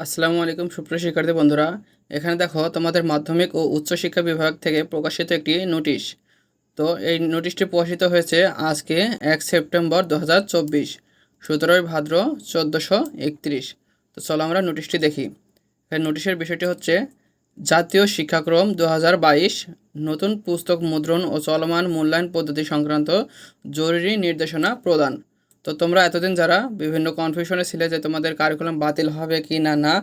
আসসালামু আলাইকুম, সুপ্রিয় শিক্ষার্থী বন্ধুরা। এখানে দেখো তোমাদের মাধ্যমিক ও উচ্চশিক্ষা বিভাগ থেকে প্রকাশিত একটি নোটিশ। তো এই নোটিশটি প্রকাশিত হয়েছে আজকে এক সেপ্টেম্বর দু হাজার চব্বিশ, সতেরোই ভাদ্র চোদ্দোশো একত্রিশ। তো চলো আমরা নোটিশটি দেখি। এই নোটিশের বিষয়টি হচ্ছে, জাতীয় শিক্ষাক্রম দু হাজার বাইশ, নতুন পুস্তক মুদ্রণ ও চলমান মূল্যায়ন পদ্ধতি সংক্রান্ত জরুরি নির্দেশনা প্রদান। তো তোমরা এতদিন যারা বিভিন্ন কনফিউশনে ছিলে যে তোমাদের কারিকুলাম বাতিল হবে কি না না,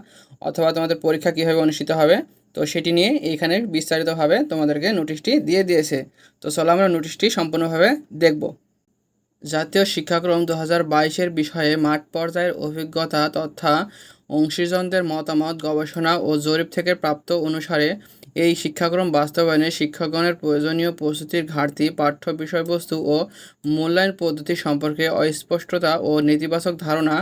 অথবা তোমাদের পরীক্ষা কীভাবে অনুষ্ঠিত হবে, তো সেটি নিয়ে এইখানে বিস্তারিতভাবে তোমাদেরকে নোটিশটি দিয়ে দিয়েছে। তো চলো আমরা নোটিশটি সম্পূর্ণভাবে দেখব। জাতীয় শিক্ষাক্রম দু হাজার বাইশের বিষয়ে মাঠ পর্যায়ের অভিজ্ঞতা তথা অংশীজনদের মতামত, গবেষণা ও জরিপ থেকে প্রাপ্ত অনুসারে এই শিক্ষাক্রম বাস্তবায়নে শিক্ষকগণের প্রয়োজনীয় প্রস্তুতির ঘাটতি, পাঠ্য বিষয়বস্তু ও মূল্যায়ন পদ্ধতি সম্পর্কে অস্পষ্টতা ও নেতিবাচক ধারণা,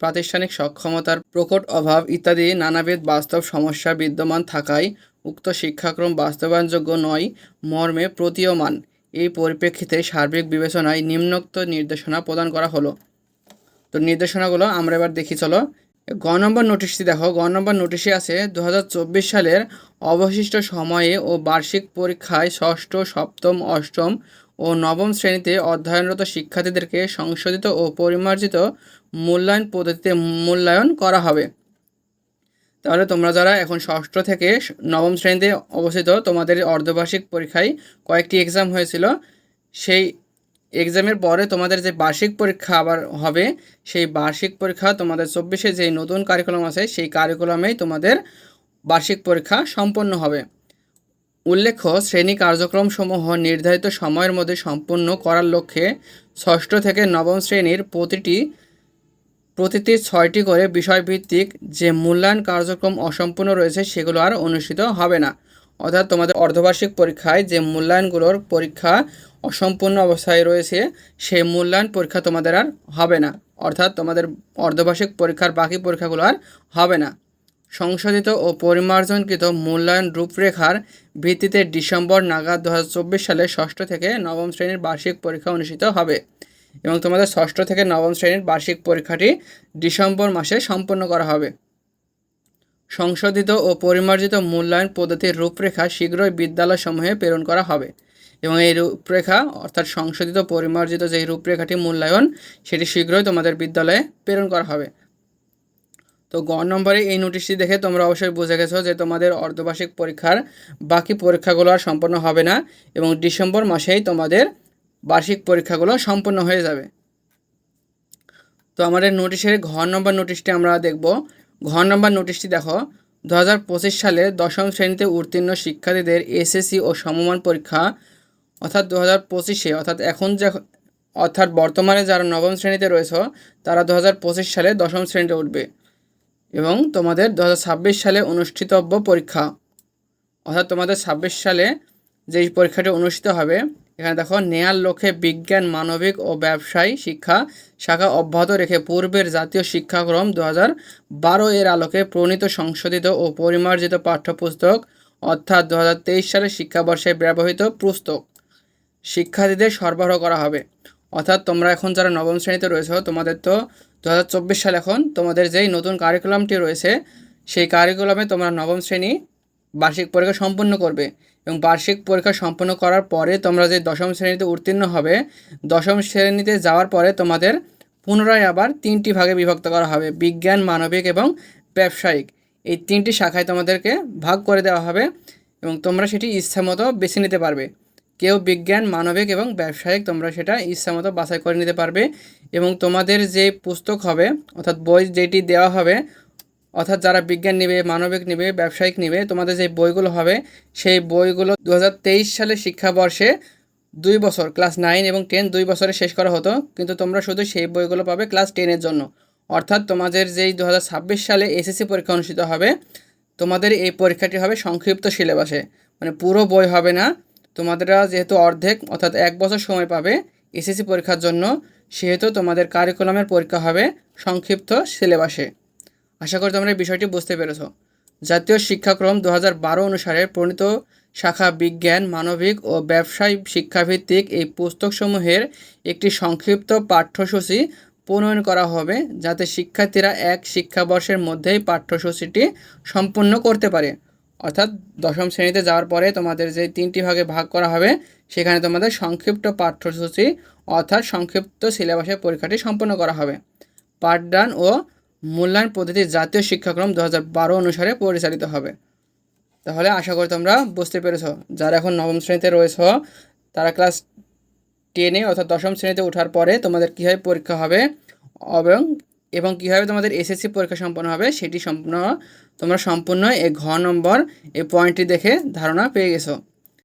প্রাতিষ্ঠানিক সক্ষমতার প্রকট অভাব ইত্যাদি নানাবিধ বাস্তব সমস্যা বিদ্যমান থাকায় উক্ত শিক্ষাক্রম বাস্তবায়নযোগ্য নয়, মর্মে প্রতীয়মান। এই পরিপ্রেক্ষিতে সার্বিক বিবেচনায় নিম্নোক্ত নির্দেশনা প্রদান করা হলো। তো নির্দেশনাগুলো আমরা এবার দেখি, চলো। গ নম্বর নোটিশটি দেখো। গ নম্বর নোটিশে আছে দু হাজার চব্বিশ সালের অবশিষ্ট সময়ে ও বার্ষিক পরীক্ষায় ষষ্ঠ, সপ্তম, অষ্টম ও নবম শ্রেণীতে অধ্যয়নরত শিক্ষার্থীদেরকে সংশোধিত ও পরিমার্জিত মূল্যায়ন পদ্ধতিতে মূল্যায়ন করা হবে। তাহলে তোমরা যারা এখন ষষ্ঠ থেকে নবম শ্রেণীতে অবস্থিত, তোমাদের অর্ধবার্ষিক পরীক্ষায় কয়েকটি এক্সাম হয়েছিল, সেই এক্সামের পরে তোমাদের যে বার্ষিক পরীক্ষা আবার হবে, সেই বার্ষিক পরীক্ষা তোমাদের চব্বিশে যে নতুন কারিকুলাম আছে, সেই কারিকুলামেই তোমাদের বার্ষিক পরীক্ষা সম্পন্ন হবে। উল্লেখ্য, শ্রেণি কার্যক্রমসমূহ নির্ধারিত সময়ের মধ্যে সম্পন্ন করার লক্ষ্যে ষষ্ঠ থেকে নবম শ্রেণির প্রতিটি প্রতিটি ছয়টি করে বিষয়ভিত্তিক যে মূল্যায়ন কার্যক্রম অসম্পূর্ণ রয়েছে, সেগুলো আর অনুষ্ঠিত হবে না। অর্থাৎ তোমাদের অর্ধবার্ষিক পরীক্ষায় যে মূল্যায়নগুলোর পরীক্ষা অসম্পূর্ণ অবস্থায় রয়েছে, সেই মূল্যায়ন পরীক্ষা তোমাদের আর হবে না। অর্থাৎ তোমাদের অর্ধবার্ষিক পরীক্ষার বাকি পরীক্ষাগুলো আর হবে না। সংশোধিত ও পরিমার্জনকৃত মূল্যায়ন রূপরেখার ভিত্তিতে ডিসেম্বর নাগাদ দু হাজার চব্বিশ সালে ষষ্ঠ থেকে নবম শ্রেণির বার্ষিক পরীক্ষা অনুষ্ঠিত হবে এবং তোমাদের ষষ্ঠ থেকে নবম শ্রেণির বার্ষিক পরীক্ষাটি ডিসেম্বর মাসে সম্পন্ন করা হবে। সংশোধিত ও পরিমার্জিত মূল্যায়ন পদ্ধতির রূপরেখা শীঘ্রই বিদ্যালয়সমূহে প্রেরণ করা হবে এবং এই রূপরেখা, অর্থাৎ সংশোধিত পরিমার্জিত যে রূপরেখাটি মূল্যায়ন, সেটি শীঘ্রই তোমাদের বিদ্যালয়ে প্রেরণ করা হবে। তো গ নম্বরে এই নোটিশটি দেখে তোমরা অবশ্যই বুঝে গেছো যে তোমাদের অর্ধবার্ষিক পরীক্ষার বাকি পরীক্ষাগুলো আর সম্পন্ন হবে না এবং ডিসেম্বর মাসেই তোমাদের বার্ষিক পরীক্ষাগুলো সম্পন্ন হয়ে যাবে। তো আমাদের নোটিশের ঘ নম্বর নোটিশটি আমরা দেখব। ঘ নম্বর নোটিশটি দেখো। দু হাজার পঁচিশ সালে দশম শ্রেণীতে উত্তীর্ণ শিক্ষার্থীদের এসএসসি ও সমমান পরীক্ষা, অর্থাৎ দু হাজার পঁচিশে, অর্থাৎ এখন যে, অর্থাৎ বর্তমানে যারা নবম শ্রেণীতে রয়েছে, তারা দু হাজার পঁচিশ সালে দশম শ্রেণীতে উঠবে এবং তোমাদের দু হাজার ছাব্বিশ সালে অনুষ্ঠিতব্য পরীক্ষা। অর্থাৎ তোমাদের ছাব্বিশ সালে যেই পরীক্ষাটি অনুষ্ঠিত হবে এখানে দেখো নেয়ার লক্ষ্যে বিজ্ঞান, মানবিক ও ব্যবসায়ী শিক্ষা শাখা অব্যাহত রেখে পূর্বের জাতীয় শিক্ষাক্রম দু হাজার বারো এর আলোকে প্রণীত সংশোধিত ও পরিমার্জিত পাঠ্যপুস্তক, অর্থাৎ দু হাজার তেইশ সালের শিক্ষাবর্ষে ব্যবহৃত পুস্তক। শিক্ষার্থীদের সরবরাহ করা হবে। অর্থাৎ তোমরা এখন যারা নবম শ্রেণীতে রয়েছে, তোমাদের তো দু হাজার চব্বিশ সাল এখন, তোমাদের যেই নতুন কারিকুলামটি রয়েছে, সেই কারিকুলামে তোমরা নবম শ্রেণি বার্ষিক পরীক্ষা সম্পন্ন করবে। এবং বার্ষিক পরীক্ষা সম্পন্ন করার পরে তোমরা যে দশম শ্রেণীতে উত্তীর্ণ হবে, দশম শ্রেণীতে যাওয়ার পরে তোমাদের পুনরায় আবার তিনটি ভাগে বিভক্ত করা হবে, বিজ্ঞান, মানবিক এবং ব্যবসায়িক। এই তিনটি শাখায় তোমাদেরকে ভাগ করে দেওয়া হবে এবং তোমরা সেটি ইচ্ছা মতো বেছে নিতে পারবে। কেউ বিজ্ঞান, মানবিক এবং ব্যবসায়িক তোমরা সেটা ইচ্ছা মতো বাছাই করে নিতে পারবে এবং তোমাদের যে পুস্তক হবে, অর্থাৎ বই যেটি দেওয়া হবে অর্থাৎ যারা বিজ্ঞান নেবে, মানবিক নেবে, ব্যবসায়িক নেবে, তোমাদের যে বইগুলো হবে, সেই বইগুলো দু সালের শিক্ষাবর্ষে দুই বছর, ক্লাস নাইন এবং টেন দুই বছরে শেষ করা হতো। কিন্তু তোমরা শুধু সেই বইগুলো পাবে ক্লাস টেনের জন্য। অর্থাৎ তোমাদের যেই দু হাজার ছাব্বিশ সালে এসএসসি পরীক্ষা অনুষ্ঠিত হবে, তোমাদের এই পরীক্ষাটি হবে সংক্ষিপ্ত সিলেবাসে। মানে পুরো বই হবে না। তোমাদেরা যেহেতু অর্ধেক, অর্থাৎ এক বছর সময় পাবে এসএসসি পরীক্ষার জন্য, সেহেতু তোমাদের কারিকুলামের পরীক্ষা হবে সংক্ষিপ্ত সিলেবাসে। আশা করি তোমরা এই বিষয়টি বুঝতে পেরেছ। জাতীয় শিক্ষাক্রম দু বারো অনুসারে প্রণীত শাখা বিজ্ঞান, মানবিক ও ব্যবসায় শিক্ষাভিত্তিক এই পুস্তকসমূহের একটি সংক্ষিপ্ত পাঠ্যসূচি প্রণয়ন করা হবে, যাতে শিক্ষার্থীরা এক শিক্ষাবর্ষের মধ্যেই পাঠ্যসূচিটি সম্পূর্ণ করতে পারে। অর্থাৎ দশম শ্রেণীতে যাওয়ার পরে তোমাদের যে তিনটি ভাগে ভাগ করা হবে, সেখানে তোমাদের সংক্ষিপ্ত পাঠ্যসূচি অর্থাৎ সংক্ষিপ্ত সিলেবাসের পরীক্ষাটি সম্পন্ন করা হবে। পাঠদান ও মূল্যায়ন পদ্ধতি জাতীয় শিক্ষাক্রম দু বারো অনুসারে পরিচালিত হবে। তাহলে আশা করি তোমরা বুঝতে পেরেছ। যারা এখন নবম শ্রেণীতে রয়েছ, তারা ক্লাস টেনে অর্থাৎ দশম শ্রেণীতে ওঠার পরে তোমাদের কীভাবে পরীক্ষা হবে এবং এবং কীভাবে তোমাদের এসএসসি পরীক্ষা সম্পন্ন হবে সেটি সম্পূর্ণ, তোমরা সম্পূর্ণ এই ঘ নম্বর এই পয়েন্টটি দেখে ধারণা পেয়ে গেছো।